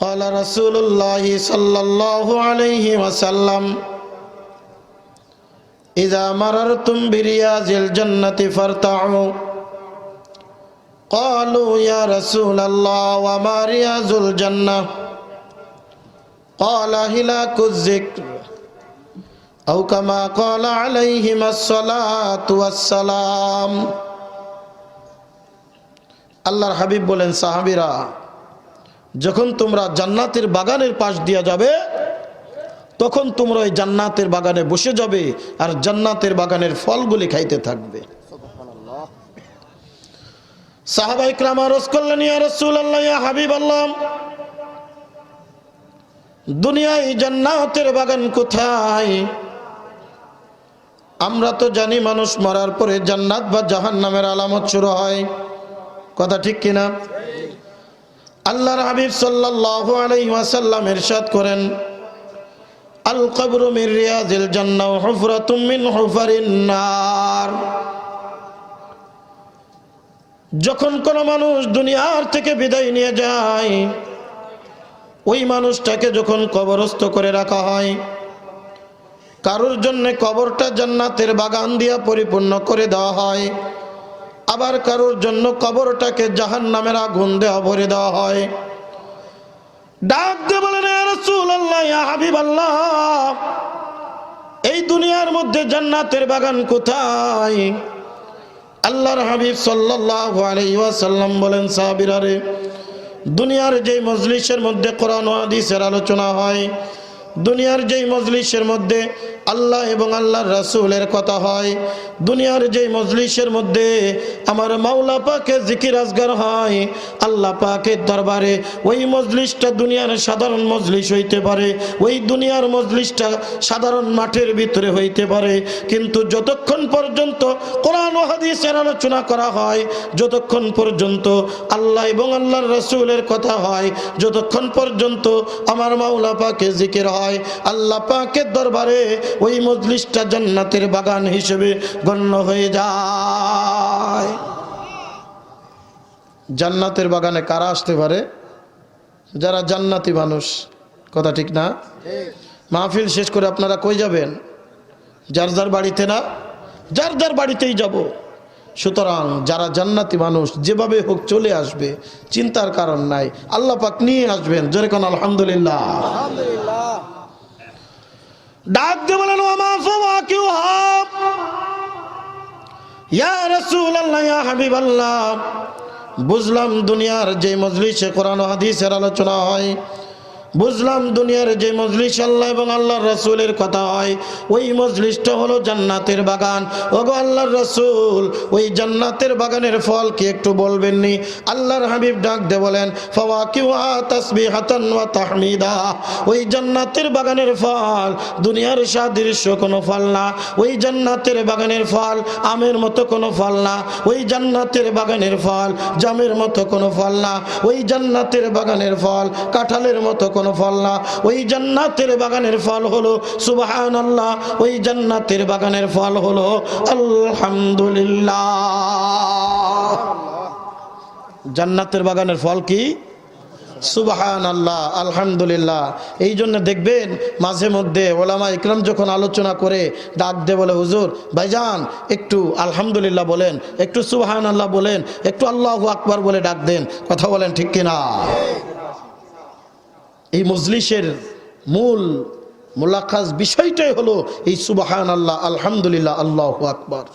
قال رسول الله صلى الله عليه وسلم إذا مررتم برياض الجنة فارتعوا قالوا يا رسول الله وما رياض الجنة قال هلاك الذكر أو كما قال عليهما الصلاة والسلام আল্লাহর হাবিব বলেন সাহাবিরা যখন তোমরা জান্নাতের বাগানের পাশ দিয়া যাবে, তখন তোমরা ওই জান্নাতের বাগানে বসে যাবে আর জান্নাতের বাগানের ফলগুলি খাইতে থাকবে। সাহাবা ইকরাম আরজ করলেন, ইয়া হাবিব আল্লাহ দুনিয়ায় জান্নাতের বাগান কোথায়? আমরা তো জানি মানুষ মরার পরে জান্নাত বা জাহান্নামের আলামত শুরু হয়। কথা ঠিক কিনা? আল্লাহর হাবিব সাল্লাল্লাহু আলাইহি ওয়াসাল্লাম ইরশাদ করেন, আল কবরু মিন রিয়াজিল জান্নাহ হুফরাতুম মিন হুফারিন নার। যখন কোন মানুষ দুনিয়ার থেকে বিদায় নিয়ে যায়, ওই মানুষটাকে যখন কবরস্থ করে রাখা হয়, কারোর জন্য কবরটা জান্নাতের বাগান দিয়া পরিপূর্ণ করে দেওয়া হয় আবার কারোর জন্য কবরটাকে জাহান নামের আগুন দেওয়া ভরে দেওয়া হয়। ডাক দিয়ে বলেন "ইয়া রাসূলুল্লাহ, ইয়া এই দুনিয়ার মধ্যে জান্নাতের বাগান কোথায়? আল্লাহর হাবিব সাল্লাল্লাহু আলাইহি ওয়াসাল্লাম বলেন সাহাবীরা রে দুনিয়ার যেই মজলিসের মধ্যে কোরআন হাদিসের আলোচনা হয় দুনিয়ার যেই মজলিসের মধ্যে আল্লাহ এবং আল্লাহর রাসূলের কথা হয়। দুনিয়ার যেই মজলিসের মধ্যে আমার মাওলা পাকে জিকির আজগার হয়, আল্লাহ পাকের দরবারে ওই মজলিসটা দুনিয়ার সাধারণ মজলিস হইতে পারে, ওই দুনিয়ার মজলিসটা সাধারণ মাঠের ভিতরে হইতে পারে। কিন্তু যতক্ষণ পর্যন্ত কোরআন হাদিসের আলোচনা করা হয়, যতক্ষণ পর্যন্ত আল্লাহ এবং আল্লাহর রাসূলের কথা হয়, যতক্ষণ পর্যন্ত আমার মাওলা পাকে জিকির হয়, আল্লাহ পাকের দরবারে ওই মজলিসটা জান্নাতের বাগান হিসেবে গণ্য হয়ে যায়। জান্নাতের বাগানে কারা আসতে পারে? যারা জান্নাতি মানুষ, কথা ঠিক না? মাহফিল শেষ করে আপনারা কই যাবেন? যার যার বাড়িতে না? যার যার বাড়িতেই যাব। সুতরাং যারা জান্নাতি মানুষ, যেভাবে হোক চলে আসবে, চিন্তার কারণ নাই। আল্লাহ পাক নিয়ে আসবেন। জোরে কোন আলহামদুলিল্লাহ। ডাক দিয়ে বলেন ওমা হাব? ইয়া রাসূলুল্লাহ, ইয়া হাবিবাল্লাহ। বুঝলাম দুনিয়ার যে মজলিসে কোরআন হাদিসের আলোচনা হয় বুঝলাম দুনিয়ার যে মজলিস আল্লাহ এবং আল্লাহর রসুলের কথা হয়, ওই মজলিসটা হলো জান্নাতের বাগান। ওগো আল্লাহর রসুল, ওই জান্নাতের বাগানের ফল কি একটু বলবেন নি আল্লাহর হাবিব ডাক দে বলেন তাহমিদা। ওই জান্নাতের বাগানের ফল, দুনিয়ার সাদৃশ্য কোনো ফল না। ওই জান্নাতের বাগানের ফল, আমের মতো কোনো ফল না। ওই জান্নাতের বাগানের ফল, জামের মতো কোনো ফল না। ওই জান্নাতের বাগানের ফল, কাঁঠালের মতো কোনো ফল না। ওই জান্নাতের বাগানের ফল হলো সুবাহান আল্লাহ ওই জান্নাতের বাগানের ফল হলো, আলহামদুলিল্লাহ। জান্নাতের বাগানের ফল কি? সুবাহান আল্লাহ আলহামদুলিল্লাহ। এই জন্য দেখবেন মাঝে মধ্যে ওলামা ইকরাম যখন আলোচনা করে, ডাক দে বলে, হুজুর, ভাইজান, একটু আলহামদুলিল্লাহ বলেন, একটু সুবাহান আল্লাহ বলেন, একটু আল্লাহ আকবার বলে ডাক দেন। কথা বলেন ঠিক কিনা? এই মজলিসের মূল মোলাকাজ বিষয়টাই হলো এই সুবাহান আল্লাহ আলহামদুলিল্লাহ, আল্লাহ আকবার।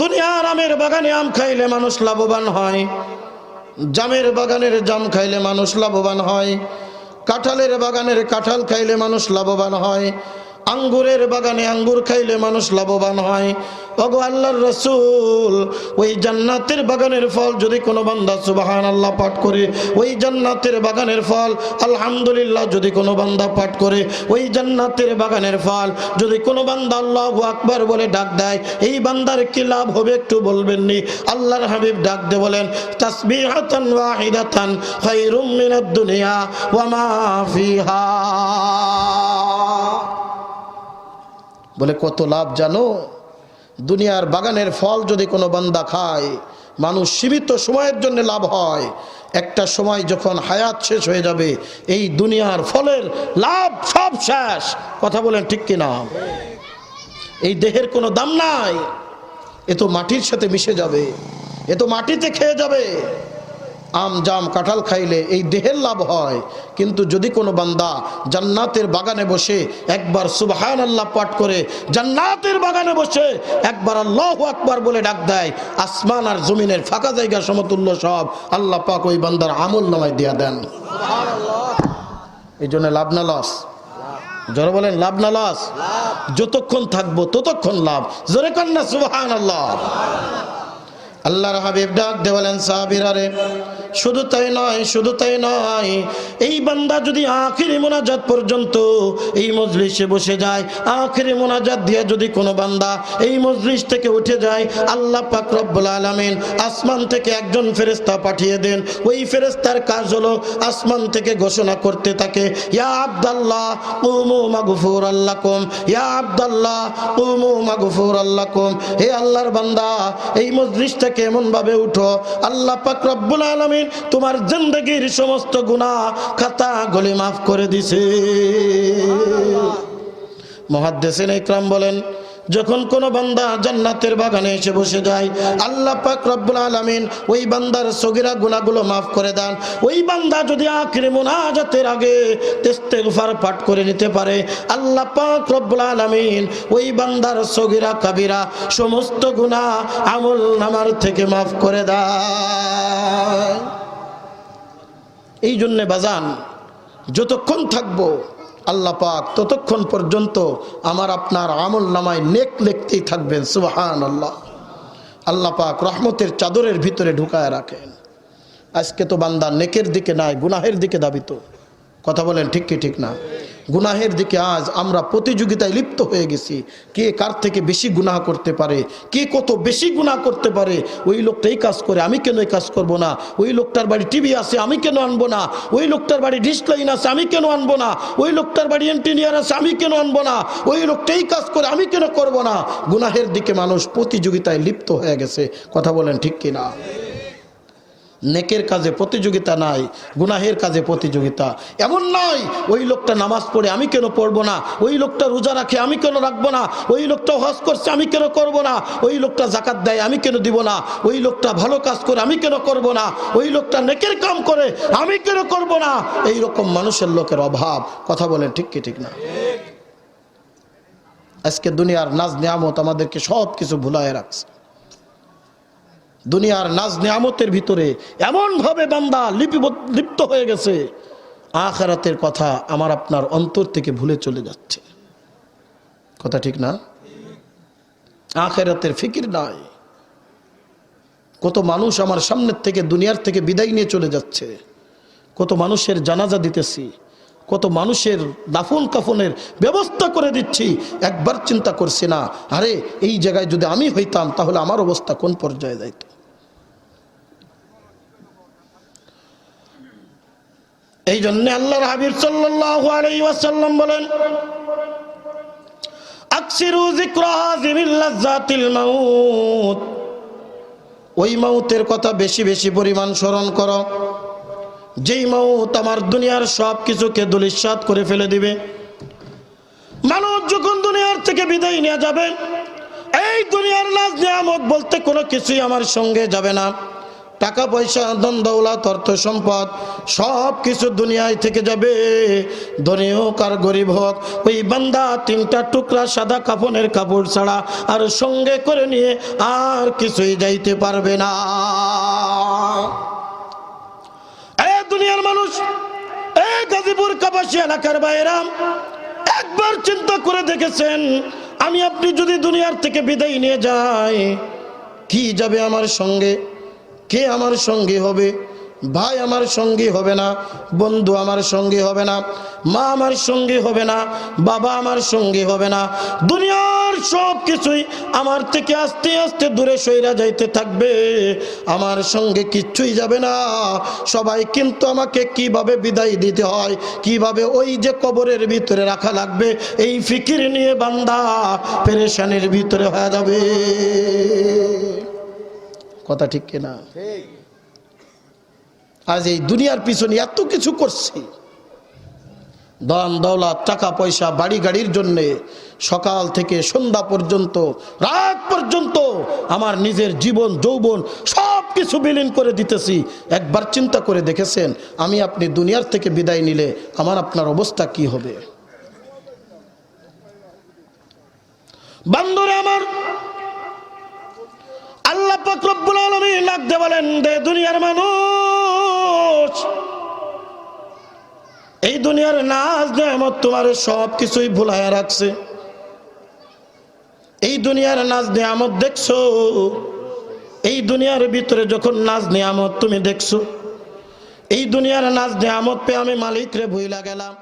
দুনিয়ার আমের বাগানে আম খাইলে মানুষ লাভবান হয়, জামের বাগানের জাম খাইলে মানুষ লাভবান হয়, কাঁঠালের বাগানের কাঁঠাল খাইলে মানুষ লাভবান হয় আঙ্গুরের বাগানে আঙ্গুর খাইলে মানুষ লাভবান হয়। ওগো আল্লাহর রসুল, ওই জান্নাতের বাগানের ফল যদি কোনো বান্দা সুবাহান আল্লাহ পাঠ করে, ওই জান্নাতের বাগানের ফল আলহামদুলিল্লাহ যদি কোনো বান্দা পাঠ করে, ওই জান্নাতের বাগানের ফল যদি কোনো বান্দা আল্লাহ আকবার বলে ডাক দেয়, এই বান্দার কি লাভ হবে একটু বলবেন নি আল্লাহর হাবিব ডাক দে বলেন, তাসবিহাতান ওয়াহিদাতান খায়রুম মিনাদ দুনিয়া ওয়া মা ফিহা। বলে, কত লাভ জানো? দুনিয়ার বাগানের ফল যদি কোনো বান্দা খায়, মানুষ সীমিত সময়ের জন্য লাভ হয়। একটা সময় যখন হায়াত শেষ হয়ে যাবে, এই দুনিয়ার ফলের লাভ সব শেষ। কথা বলেন ঠিক কিনা এই দেহের কোনো দাম নাই, এ তো মাটির সাথে মিশে যাবে, এ তো মাটিতে খেয়ে যাবে। আম, জাম, কাঁঠাল খাইলে এই দেহের লাভ হয়। কিন্তু যদি কোনো বান্দা জান্নাতের বাগানে বসে একবার সুবহান আল্লাহ পাঠ করে, জান্নাতের বাগানে বসে একবার আল্লাহ আকবার বলে ডাক দেয়, আসমান আর জমিনের ফাঁকা জায়গা সমতুল্য সব, আল্লাহ পাক ওই বান্দার আমল নামায় দিয়া দেন। এই জন্য লাভ না লস। জোরে বলেন, লাভ না লস? যতক্ষণ থাকব ততক্ষণ লাভ। জোরে না সুবহান আল্লাহ আল্লাহর হাবিব ডাক দেওয়ালেন সাহাবিরারে শুধু তাই নয়, শুধু তাই নয়, এই বান্দা যদি আখিরি মোনাজাত পর্যন্ত এই মজলিসে বসে যায়, আখিরি মোনাজাত দিয়ে যদি কোনো বান্দা এই মজলিস থেকে উঠে যায়, আল্লাহ পাক রব্বুল আলামিন আসমান থেকে একজন ফেরেস্তা পাঠিয়ে দেন। ওই ফেরেস্তার কাজ হলো আসমান থেকে ঘোষণা করতে থাকে, ইয়া আব্দাল্লাহ, কুমু মাগফুর আল্লাকুম ইয়া আব্দাল্লাহ, কুমু মাগফুর আল্লাকুম হে আল্লাহর বান্দা, এই মজলিস থেকে এমন ভাবে উঠো, আল্লাহ পাক রব্বুল আলামিন তোমার জিন্দগির সমস্ত গুণা খাতা গলি মাফ করে দিছে। মহাদ্দেসিন ইকরাম বলেন যখন কোনো বান্দা জান্নাতের বাগানে এসে বসে যায়, আল্লাহ পাক রব্বুল আলামিন ওই বান্দার সগিরা গুনাহগুলো মাফ করে দেন। ওই বান্দা যদি আখিরে মুনাজাতের আগে ইস্তেগফার পাঠ করে নিতে পারে, আল্লাহ পাক রব্বুল আলামিন ওই বান্দার সগিরা কাবিরা সমস্ত গুনাহ আমল নামার থেকে মাফ করে দেয় এই জন্যে বাজান, যতক্ষণ থাকব আল্লাহ পাক ততক্ষণ পর্যন্ত আমার আপনার আমল নামায় নেক লেখতেই থাকবেন সুবাহান আল্লাহ আল্লাহ পাক রহমতের চাদরের ভিতরে ঢুকায় রাখেন। আজকে তো বান্দা নেকের দিকে নাই, গুনাহের দিকে দাবিত কথা বলেন ঠিক কি ঠিক না? গুনাহের দিকে আজ আমরা প্রতিযোগিতায় লিপ্ত হয়ে গেছি। কে কার থেকে বেশি গুনাহ করতে পারে? কে কত বেশি গুনাহ করতে পারে? ওই লোকটা এই কাজ করে, আমি কেন এই কাজ করব না? ওই লোকটার বাড়ি টিভি আছে, আমি কেন আনব না? ওই লোকটার বাড়ি ডিস লাইন আছে, আমি কেন আনব না? ওই লোকটার বাড়ি ইঞ্জিনিয়ার আছে, আমি কেন আনব না? ওই লোকটা এই কাজ করে, আমি কেন করব না? গুনাহের দিকে মানুষ প্রতিযোগিতায় লিপ্ত হয়ে গেছে। কথা বলেন ঠিক কিনা? নেকের কাজে প্রতিযোগিতা নাই, গুনাহের কাজে প্রতিযোগিতা। এমন নয় ওই লোকটা নামাজ পড়ে আমি কেন পড়ব না? ওই লোকটা রোজা রাখে আমি কেন রাখব না? ওই লোকটা হজ করছে আমি কেন করব না? ওই লোকটা জাকাত দেয় আমি কেন দিব না? ওই লোকটা ভালো কাজ করে আমি কেন করব না? ওই লোকটা নেকের কাম করে আমি কেন করব না? এই রকম মানুষের লোকের অভাব। কথা বলেন ঠিক কি ঠিক না? আজকে দুনিয়ার নাজ নিয়ামত আমাদেরকে সব কিছু ভুলায় রাখছে। দুনিয়ার নাজ নিয়ামতের ভিতরে এমনভাবে বান্দা লিপিবদ্ধ, লিপ্ত হয়ে গেছে, আখারাতের কথা আমার আপনার অন্তর থেকে ভুলে চলে যাচ্ছে। কথা ঠিক না? আখেরাতের ফিকির নাই। কত মানুষ আমার সামনের থেকে, দুনিয়ার থেকে বিদায় নিয়ে চলে যাচ্ছে। কত মানুষের জানাজা দিতেছি। কত মানুষের দাফন কাফনের ব্যবস্থা করে দিচ্ছি। একবার চিন্তা করছি না, আরে এই জায়গায় যদি আমি হইতাম, তাহলে আমার অবস্থা কোন পর্যায়ে যাইত? এই জন্য আল্লাহর হাবিব সাল্লাল্লাহু আলাইহি ওয়াসাল্লাম বলেন, আকসিরু যিকরা হাযিমিল লাজ্জাতিল মাউত। ওই মাউতের কথা বেশি বেশি পরিমাণ স্মরণ করো। যেই মাউত আমার দুনিয়ার সব কিছুকে দুলিশ্বাত করে ফেলে দিবে। মানুষ যখন দুনিয়ার থেকে বিদায় নিয়ে যাবে, এই দুনিয়ার লাজ নিয়ামত বলতে কোনো কিছুই আমার সঙ্গে যাবে না। টাকা পয়সা ধন দৌলত অর্থ সম্পদ সব কিছু দুনিয়ায় থেকে যাবে। ধনী হোক আর গরিব হোক, ওই বান্দা তিনটা টুকরা সাদা কাফনের কাপড় ছাড়া আর সঙ্গে করে নিয়ে আর কিছুই যাইতে পারবে না। এ দুনিয়ার মানুষ, এ গাজীপুর কাপাসী এলাকার বাইরাম একবার চিন্তা করে দেখেছেন, আমি আপনি যদি দুনিয়ার থেকে বিদায় নিয়ে যাই, কি যাবে আমার সঙ্গে? কে আমার সঙ্গী হবে? ভাই আমার সঙ্গী হবে না, বন্ধু আমার সঙ্গী হবে না, মা আমার সঙ্গী হবে না, বাবা আমার সঙ্গী হবে না। দুনিয়ার সব কিছুই আমার থেকে আস্তে আস্তে দূরে সইরা যাইতে থাকবে। আমার সঙ্গে কিচ্ছুই যাবে না। সবাই কিন্তু আমাকে কীভাবে বিদায় দিতে হয়, কীভাবে ওই যে কবরের ভিতরে রাখা লাগবে, এই ফিকির নিয়ে বান্দা পেরেশানির ভিতরে হয়ে যাবে। কথা ঠিক কিনা? আজ এই দুনিয়ার পিছনে এত কিছু করছি। দান, দৌলত, টাকা, পয়সা, বাড়ি, গাড়ির জন্যে সকাল থেকে সন্ধ্যা পর্যন্ত, রাত পর্যন্ত আমার নিজের জীবন, যৌবন সব কিছু বিলীন করে দিতেছি। একবার চিন্তা করে দেখেছেন, আমি আপনি দুনিয়ার থেকে বিদায় নিলে আমার, আপনার অবস্থা কি হবে? বান্দরে আমার আল্লাহ রব্বুল আলামিন লাগতে বলেন, দে দুনিয়ার মানুষ, এই দুনিয়ার নাচ নেমত তোমার সব কিছুই ভুলাইয়া রাখছে। এই দুনিয়ার নাচ নেয়ামত দেখছ? এই দুনিয়ার ভিতরে যখন নাচ নেয়ামত তুমি দেখছ। এই দুনিয়ার নাচ নেয়ামত পেয়ে আমি মালিক রে ভুইলা গেলাম।